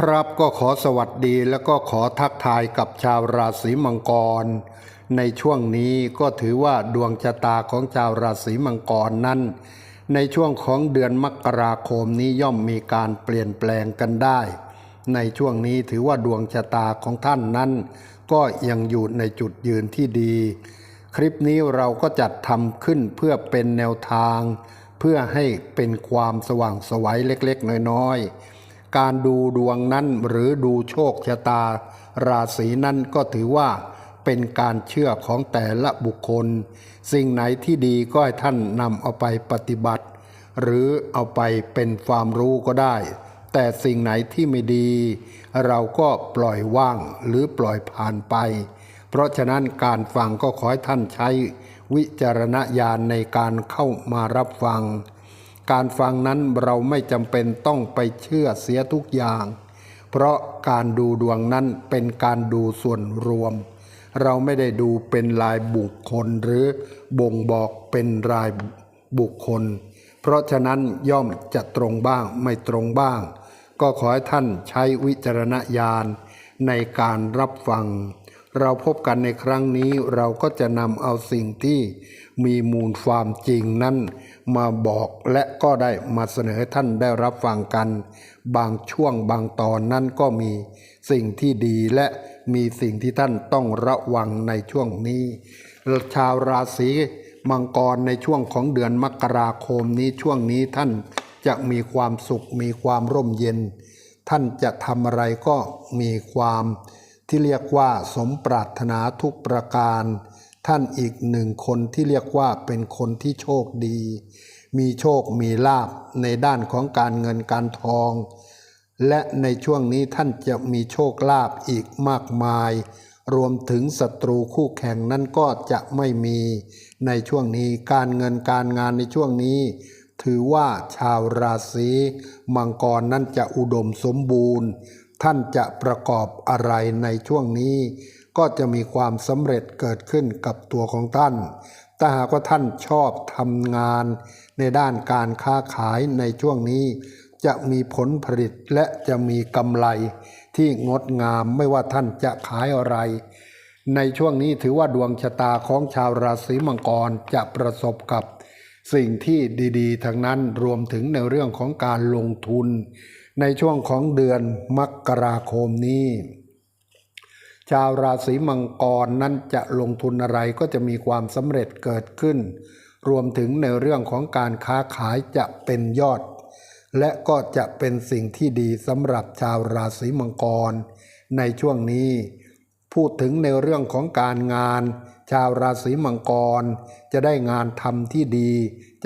ครับก็ขอสวัสดีแล้วก็ขอทักทายกับชาวราศีมังกร ในช่วงนี้ก็ถือว่าดวงชะตาของชาวราศีมังกรนั้น ในช่วงของเดือนมกราคมนี้ย่อมมีการเปลี่ยนแปลงกันได้ ในช่วงนี้ถือว่าดวงชะตาของท่านนั้น ก็ยังอยู่ในจุดยืนที่ดี คลิปนี้เราก็จัดทำขึ้นเพื่อเป็นแนวทาง เพื่อให้เป็นความสว่างสวัยเล็กๆ น้อยๆ การดูดวงนั้นหรือดูโชคชะตา ราศีนั้นก็ถือว่าเป็นการเชื่อของแต่ละบุคคล สิ่งไหนที่ดีก็ให้ท่านนำเอาไปปฏิบัติ หรือเอาไปเป็นความรู้ก็ได้ แต่สิ่งไหนที่ไม่ดี เราก็ปล่อยว่างหรือปล่อยผ่านไป เพราะฉะนั้นการฟังก็ขอให้ท่านใช้วิจารณญาณในการเข้ามารับฟัง การฟังนั้นเราไม่จำเป็นต้องไปเชื่อเสียทุกอย่าง เพราะการดูดวงนั้นเป็นการดูส่วนรวม เราไม่ได้ดูเป็นรายบุคคลหรือบ่งบอกเป็นรายบุคคล เพราะฉะนั้นย่อมจะตรงบ้างไม่ตรงบ้าง ก็ขอให้ท่านใช้วิจารณญาณในการรับฟัง เราพบกันในครั้งนี้เราก็จะนำเอาสิ่งที่ มีมูลความจริงนั้นมาบอกและก็ได้มาเสนอท่านได้รับฟังกัน บางช่วงบางตอนนั้นก็มีสิ่งที่ดีและมีสิ่งที่ท่านต้องระวังในช่วงนี้ ชาวราศีมังกรในช่วงของเดือนมกราคมนี้ช่วงนี้ท่านจะมีความสุขมีความร่มเย็น ท่านจะทำอะไรก็มีความที่เรียกว่าสมปรารถนาทุกประการ ท่านอีกหนึ่งคนที่เรียกว่าเป็นคนที่โชคดี มีโชคมีลาบในด้านของการเงินการทอง และในช่วงนี้ท่านจะมีโชคลาภอีกมากมาย รวมถึงศัตรูคู่แข่งนั้นก็จะไม่มีในช่วงนี้การเงินการงานในช่วงนี้ ถือว่าชาวราศีมังกรนั้นจะอุดมสมบูรณ์ ท่านจะประกอบอะไรในช่วงนี้ ก็จะมีความสำเร็จเกิดขึ้นกับตัวของท่าน ถ้าหากว่าท่านชอบทำงาน ในด้านการค้าขายในช่วงนี้ จะมีผลผลิตและจะมีกำไรที่งดงามไม่ว่าท่านจะขายอะไร ในช่วงนี้ถือว่าดวงชะตาของชาวราศีมังกรจะประสบกับสิ่งที่ดีๆ ทั้งนั้นรวมถึงในเรื่องของการลงทุน ในช่วงของเดือนมกราคมนี้ ชาวราศีมังกรนั้นจะลงทุนอะไรก็จะมีความสำเร็จเกิดขึ้น รวมถึงในเรื่องของการค้าขายจะเป็นยอด และก็จะเป็นสิ่งที่ดีสำหรับชาวราศีมังกร ในช่วงนี้ พูดถึงในเรื่องของการงาน ชาวราศีมังกร จะได้งานทำที่ดี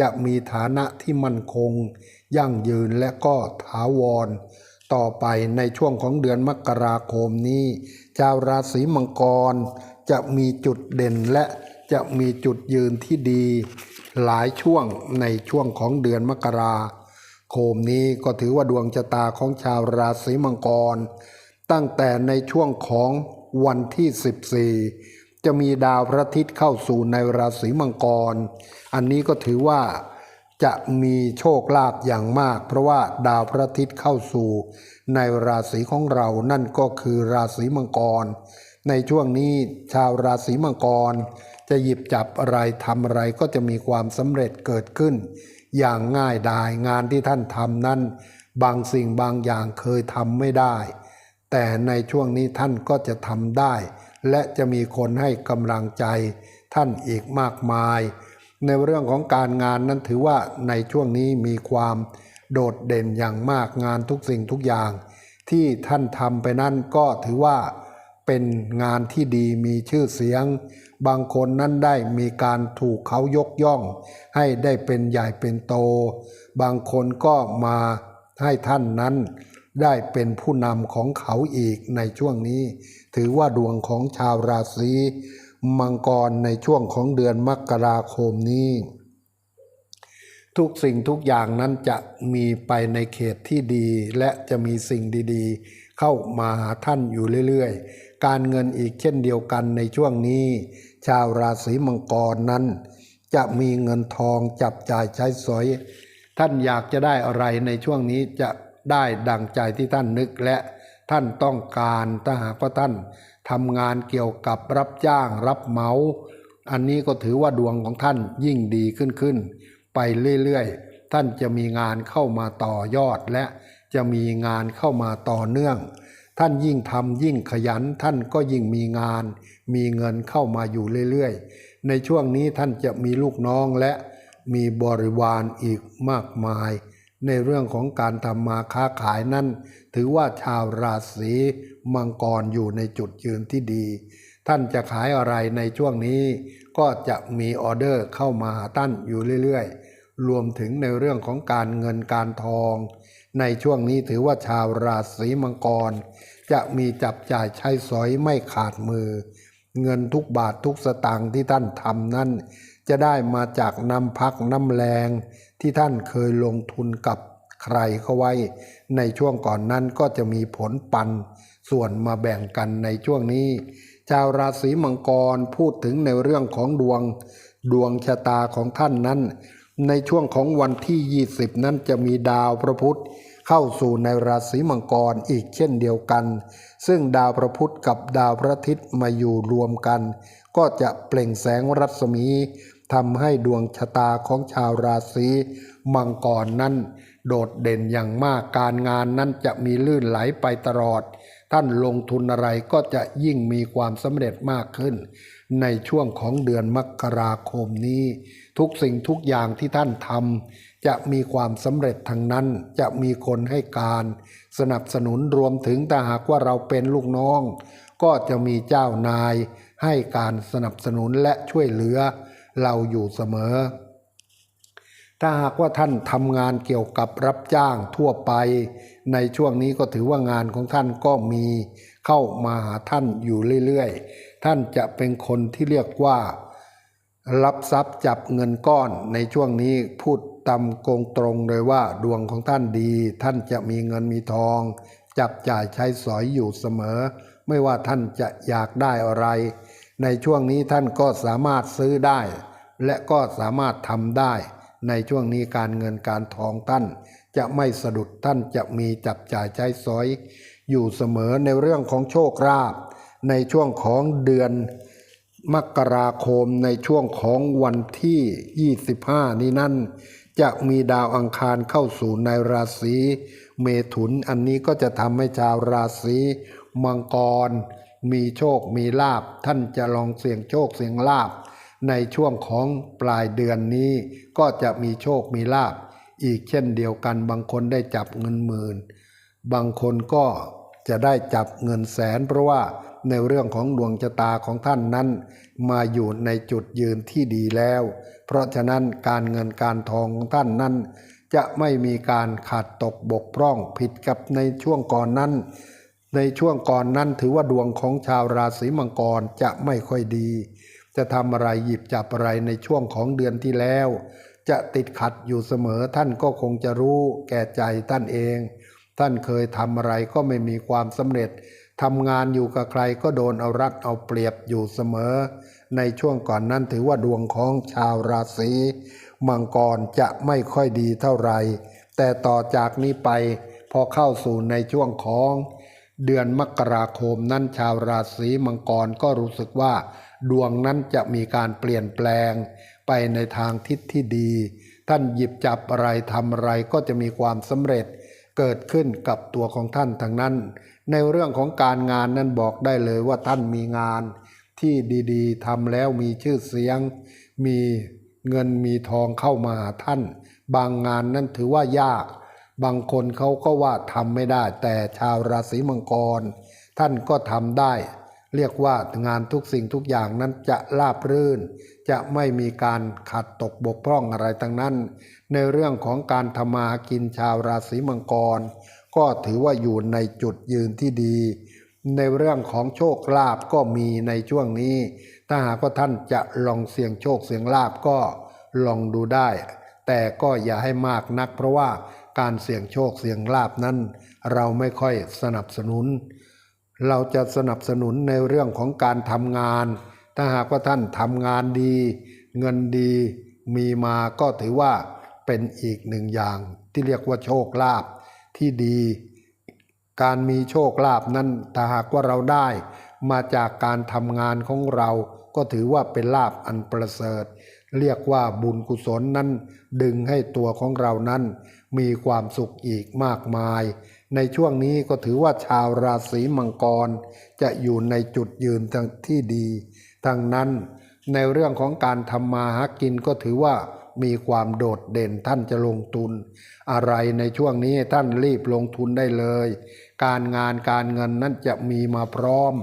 จะมีฐานะที่มั่นคง ยั่งยืนและก็ถาวร ต่อไปในช่วงของเดือนมกราคมนี้ ชาวราศีมังกรจะมีจุดเด่นและจะมีจุดยืนที่ดี หลายช่วงในช่วงของเดือนมกราคมนี้ก็ถือว่าดวงชะตาของชาวราศีมังกร ตั้งแต่ในช่วงของวันที่ 14 จะมีดาวพระอาทิตย์เข้าสู่ในราศีมังกร อันนี้ก็ถือว่า จะมีโชคลาภอย่างมาก เพราะว่าดาวพระอาทิตย์เข้าสู่ ในราศีของเรานั่นก็คือราศีมังกร ในช่วงนี้ชาวราศีมังกร จะหยิบจับอะไรทำอะไรก็จะมีความสำเร็จเกิดขึ้น อย่างง่ายดายงานที่ท่านทำนั้น บางสิ่งบางอย่างเคยทำไม่ได้ แต่ในช่วงนี้ท่านก็จะทำได้ และจะมีคนให้กำลังใจท่านอีกมากมาย ในเรื่องของการงานนั้นถือว่าในช่วงนี้มีความโดดเด่นอย่างมากงานทุกสิ่งทุกอย่าง ที่ท่านทำไปนั่นก็ถือว่าเป็นงานที่ดีมีชื่อเสียง บางคนนั้นได้มีการถูกเขายกย่อง ให้ได้เป็นใหญ่เป็นโต บางคนก็มาให้ท่านนั้น ได้เป็นผู้นำของเขาอีกในช่วงนี้ ถือว่าดวงของชาวราศี มังกรในช่วงของเดือนมกราคมนี้ ทุกสิ่งทุกอย่างนั้นจะมีไปในเขตที่ดี และจะมีสิ่งดีๆ เข้ามาหาท่านอยู่เรื่อยๆ การเงินอีกเช่นเดียวกันในช่วงนี้ ชาวราศีมังกรนั้น จะมีเงินทองจับจ่ายใช้สอย ท่านอยากจะได้อะไรในช่วงนี้จะได้ดังใจที่ท่านนึกและ ท่านต้องการถ้าหากว่าท่านทำงานเกี่ยวกับรับจ้างรับเหมาอันนี้ก็ถือว่าดวงของท่านยิ่งดีขึ้นขึ้น ไปเรื่อยๆ ท่านจะมีงานเข้ามาต่อยอดและจะมีงานเข้ามาต่อเนื่อง ท่านยิ่งทำยิ่งขยันท่านก็ยิ่งมีงาน มีเงินเข้ามาอยู่เรื่อยๆ ในช่วงนี้ท่านจะมีลูกน้องและมีบริวารอีกมากมาย ในเรื่องของการทำมาค้าขายนั้น ถือว่าชาวราศีมังกรอยู่ในจุดยืนที่ดี ท่านจะขายอะไรในช่วงนี้ ก็จะมีออเดอร์เข้ามาหาท่านอยู่เรื่อยๆ รวมถึงในเรื่องของการเงินการทอง ในช่วงนี้ถือว่าชาวราศีมังกร จะมีจับจ่ายใช้สอยไม่ขาดมือ เงินทุกบาททุกสตางค์ที่ท่านทำนั้นจะได้มาจากน้ำพักน้ำแรงที่ท่านเคยลงทุนกับ ใครเขาไว้ ในช่วงก่อนนั้นก็จะมีผลปัน ส่วนมาแบ่งกันในช่วงนี้ ชาวราศีมังกรพูดถึงในเรื่องของดวง ดวงชะตาของท่านนั้น ในช่วงของวันที่ 20 นั้นจะมีดาวพระพุธเข้าสู่ในราศีมังกรอีกเช่นเดียวกัน ซึ่งดาวพระพุธกับดาวพระอาทิตย์มาอยู่รวมกัน ก็จะเปล่งแสงรัศมี ทำให้ดวงชะตาของชาวราศีมังกรนั้น โดดเด่นอย่างมากการงานนั้นจะมีลื่นไหลไปตลอด ท่านลงทุนอะไรก็จะยิ่งมีความสำเร็จมากขึ้น ในช่วงของเดือนมกราคมนี้ ทุกสิ่งทุกอย่างที่ท่านทำจะมีความสำเร็จทั้งนั้นจะมีคนให้การ สนับสนุนรวมถึงถ้าหากว่าเราเป็นลูกน้อง ก็จะมีเจ้านายให้การสนับสนุนและช่วยเหลือ เราอยู่เสมอ ถ้าหากว่าท่านทำงานเกี่ยวกับรับจ้างทั่วไป ในช่วงนี้ก็ถือว่างานของท่านก็มีเข้ามาหาท่านอยู่เรื่อยๆ ท่านจะเป็นคนที่เรียกว่า รับทรัพย์จับเงินก้อนในช่วงนี้พูดตามกงตรงเลยว่าดวงของท่านดี ท่านจะมีเงินมีทอง จับจ่ายใช้สอยอยู่เสมอ ไม่ว่าท่านจะอยากได้อะไร ในช่วงนี้ท่านก็สามารถซื้อได้ และก็สามารถทำได้ในช่วงนี้การเงินการทองท่าน จะไม่สะดุดท่านจะมีจับจ่ายใช้สอย อยู่เสมอในเรื่องของโชคลาภในช่วงของเดือนมกราคมในช่วงของวันที่ 25 นี้นั่น จะมีดาวอังคารเข้าสู่ในราศีเมถุนอันนี้ก็จะทำให้ชาวราศีมังกร มีโชคมีลาบท่านจะลองเสี่ยงโชคเสี่ยงลาบ ในช่วงของปลายเดือนนี้ก็จะมีโชคมีลาบอีกเช่นเดียวกัน บางคนได้จับเงินหมื่น บางคนก็จะได้จับเงินแสน เพราะว่าในเรื่องของดวงชะตาของท่านนั้น มาอยู่ในจุดยืนที่ดีแล้ว เพราะฉะนั้นการเงินการทองของท่านนั้น จะไม่มีการขาดตกบกพร่องผิดกับในช่วงก่อนนั้น ในช่วงก่อนนั้นถือว่าดวงของชาวราศีมังกรจะไม่ค่อยดี จะทำอะไรหยิบจับอะไรในช่วงของเดือนที่แล้ว จะติดขัดอยู่เสมอท่านก็คงจะรู้แก่ใจท่านเอง ท่านเคยทำอะไรก็ไม่มีความสำเร็จทำงานอยู่กับใครก็โดนเอารัดเอาเปรียบอยู่เสมอ ในช่วงก่อนนั้นถือว่าดวงของชาวราศีมังกรจะไม่ค่อยดีเท่าไหร่ แต่ต่อจากนี้ไปพอเข้าสู่ในช่วงของ เดือนมกราคมนั้นชาวราศีมังกรก็รู้สึกว่า ดวงนั้นจะมีการเปลี่ยนแปลงไปในทางทิศที่ดี ท่านหยิบจับอะไรทำอะไรก็จะมีความสำเร็จเกิดขึ้นกับตัวของท่านทั้งนั้น ในเรื่องของการงานนั้นบอกได้เลยว่าท่านมีงาน ที่ดีๆทำแล้วมีชื่อเสียง มีเงินมีทองเข้ามาหาท่าน บางงานนั้นถือว่ายาก บางคนเขาก็ว่าทำไม่ได้ แต่ชาวราศีมังกร ท่านก็ทำได้ เรียกว่างานทุกสิ่งทุกอย่างนั้นจะราบรื่น จะไม่มีการขาดตกบกพร่องอะไรทั้งนั้น ในเรื่องของการทำมากินชาวราศีมังกร ก็ถือว่าอยู่ในจุดยืนที่ดี ในเรื่องของโชคลาภก็มีในช่วงนี้ ถ้าหากว่าท่านจะลองเสี่ยงโชคเสี่ยงลาภก็ลองดูได้ แต่ก็อย่าให้มากนัก เพราะว่าการเสี่ยงโชคเสี่ยงลาภนั้น เราไม่ค่อยสนับสนุน เราจะสนับสนุนในเรื่องของการทำงาน ถ้าหากว่าท่านทำงานดี เงินดีมีมาก็ถือว่าเป็นอีกหนึ่งอย่างที่เรียกว่าโชคลาภที่ดี การมีโชคลาภนั้นถ้าหากว่าเราได้ มาจากการทำงานของเรา ก็ถือว่าเป็นลาภอันประเสริฐ เรียกว่าบุญกุศลนั้นดึงให้ตัวของเรานั้น มีความสุขอีกมากมาย ในช่วงนี้ก็ถือว่าชาวราศีมังกร จะอยู่ในจุดยืนที่ดีดังนั้น ในเรื่องของการทำมาหากินก็ถือว่ามีความโดดเด่นท่านจะลงทุน อะไรในช่วงนี้ท่านรีบลงทุนได้เลย การงานการเงินนั้นจะมีมาพร้อม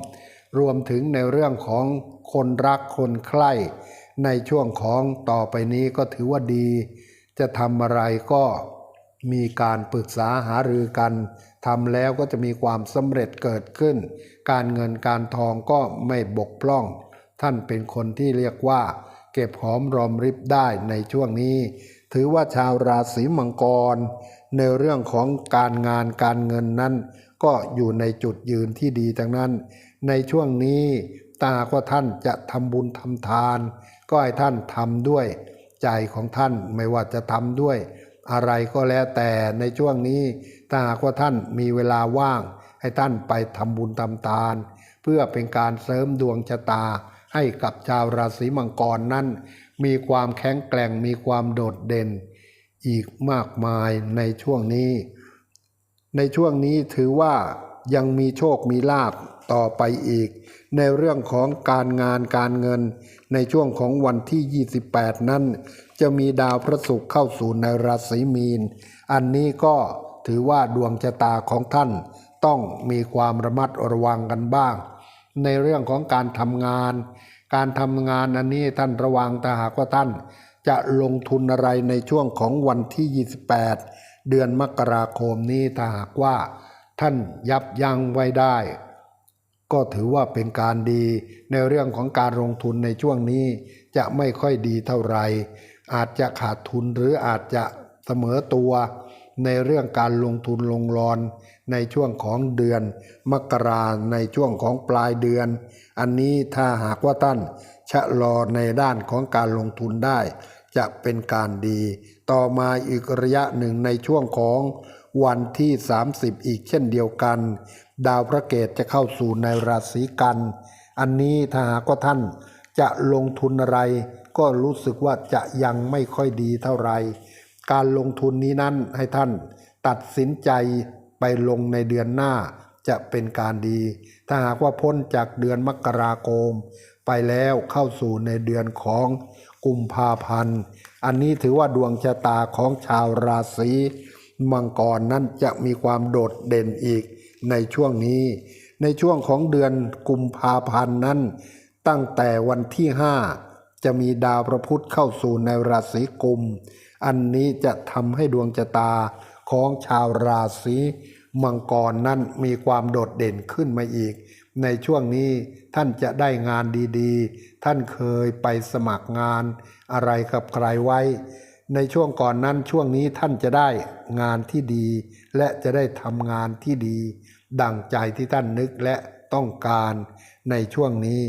รวมถึงในเรื่องของคนรักคนใคร่ในช่วงของต่อไปนี้ก็ถือว่าดี จะทำอะไรก็ มีการปรึกษาหารือกันทำแล้วก็จะมีความสำเร็จเกิดขึ้น การเงินการทองก็ไม่บกพร่อง ท่านเป็นคนที่เรียกว่า เก็บหอมรอมริบได้ในช่วงนี้ ถือว่าชาวราศีมังกร ในเรื่องของการงานการเงินนั้น ก็อยู่ในจุดยืนที่ดีทั้งนั้น ในช่วงนี้ตาก็ท่านจะทำบุญทำทาน ก็ให้ท่านทำด้วย ใจของท่านไม่ว่าจะทำด้วย อะไรก็แล้วแต่ในช่วงนี้ถ้าหากว่าท่านมีเวลาว่าง ให้ท่านไปทำบุญทำทาน เพื่อเป็นการเสริมดวงชะตา ให้กับชาวราศีมังกรนั้น มีความแข็งแกร่งมีความโดดเด่น อีกมากมายในช่วงนี้ ในช่วงนี้ถือว่า ยังมีโชคมีลาบต่อไปอีก ในเรื่องของการงานการเงิน ในช่วงของวันที่ 28 นั้น จะมีดาวพระศุกร์เข้าสู่ในราศีมีน อันนี้ก็ถือว่าดวงชะตาของท่านต้องมีความระมัดระวังกันบ้าง ในเรื่องของการทำงาน การทำงานอันนี้ท่านระวังถ้าหากว่าท่าน จะลงทุนอะไรในช่วงของวันที่ 28 เดือนมกราคมนี้ถ้าหากว่า ท่านยับยั้งไว้ได้ ก็ถือว่าเป็นการดีในเรื่องของการลงทุนในช่วงนี้จะไม่ค่อยดีเท่าไหร่อาจจะขาดทุนหรืออาจจะเสมอตัวในเรื่องการลงทุนลงรอนในช่วงของเดือน มกราในช่วงของปลายเดือน อันนี้ถ้าหากว่าท่านชะลอในด้านของการลงทุนได้ จะเป็นการดี ต่อมาอีกระยะหนึ่งในช่วงของ วันที่ 30 อีกเช่นเดียวกัน ดาวพระเกตจะเข้าสู่ในราศีกัน อันนี้ถ้าหากว่าท่านจะลงทุนอะไร ก็รู้สึกว่าจะยังไม่ค่อยดีเท่าไหร่การลงทุนนี้นั้นให้ท่านตัดสินใจไปลงในเดือนหน้าจะเป็นการดี ถ้าหากว่าพ้นจากเดือนมกราคมไปแล้วเข้าสู่ในเดือนของกุมภาพันธ์ อันนี้ถือว่าดวงชะตาของชาวราศี มังกรนั้นจะมีความโดดเด่นอีกในช่วงนี้ ในช่วงของเดือนกุมภาพันธ์นั้น ตั้งแต่วันที่ห้าจะมีดาวพระพุธเข้าสู่ในราศีกุม อันนี้จะทำให้ดวงชะตาของชาวราศีมังกรนั้นมีความโดดเด่นขึ้นมาอีก ในช่วงนี้ท่านจะได้งานดีๆ ท่านเคยไปสมัครงานอะไรกับใครไว้ ในช่วงก่อนนั้นช่วงนี้ท่านจะได้งานที่ดี และจะได้ทำงานที่ดี ดังใจที่ท่านนึกและต้องการในช่วงนี้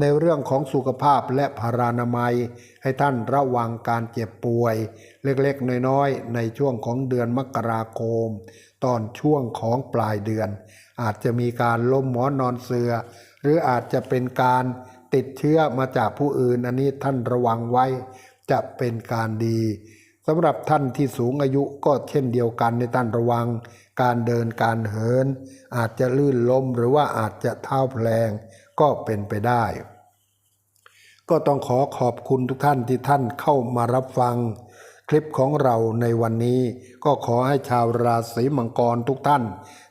ในเรื่องของสุขภาพและพารานามัย ให้ท่านระวังการเจ็บป่วย เล็กๆ น้อยๆ ในช่วงของเดือนมกราคม ตอนช่วงของปลายเดือน อาจจะมีการล้มหมอนนอนเสือ หรืออาจจะเป็นการติดเชื้อมาจากผู้อื่น อันนี้ท่านระวังไว้ จะเป็นการดีสำหรับท่านที่สูงอายุก็เช่นเดียวกันในท่านระวัง การเดินการเหิน อาจจะลื่นล้มหรือว่าอาจจะเท้าแพลงก็เป็นไปได้ ก็ต้องขอขอบคุณทุกท่านที่ท่านเข้ามารับฟัง คลิปของเราในวันนี้ ก็ขอให้ชาวราศีมังกรทุกท่าน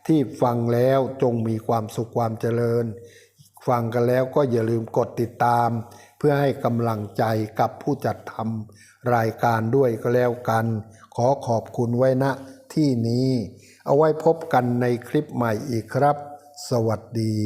ที่ฟังแล้วจงมีความสุขความเจริญ ฟังกันแล้วก็อย่าลืมกดติดตาม พื่อให้กำลังใจกับผู้จัดทำรายการด้วยก็แล้วกัน ขอขอบคุณไว้ณที่นี้ เอาไว้พบกันในคลิปใหม่อีกครับ สวัสดี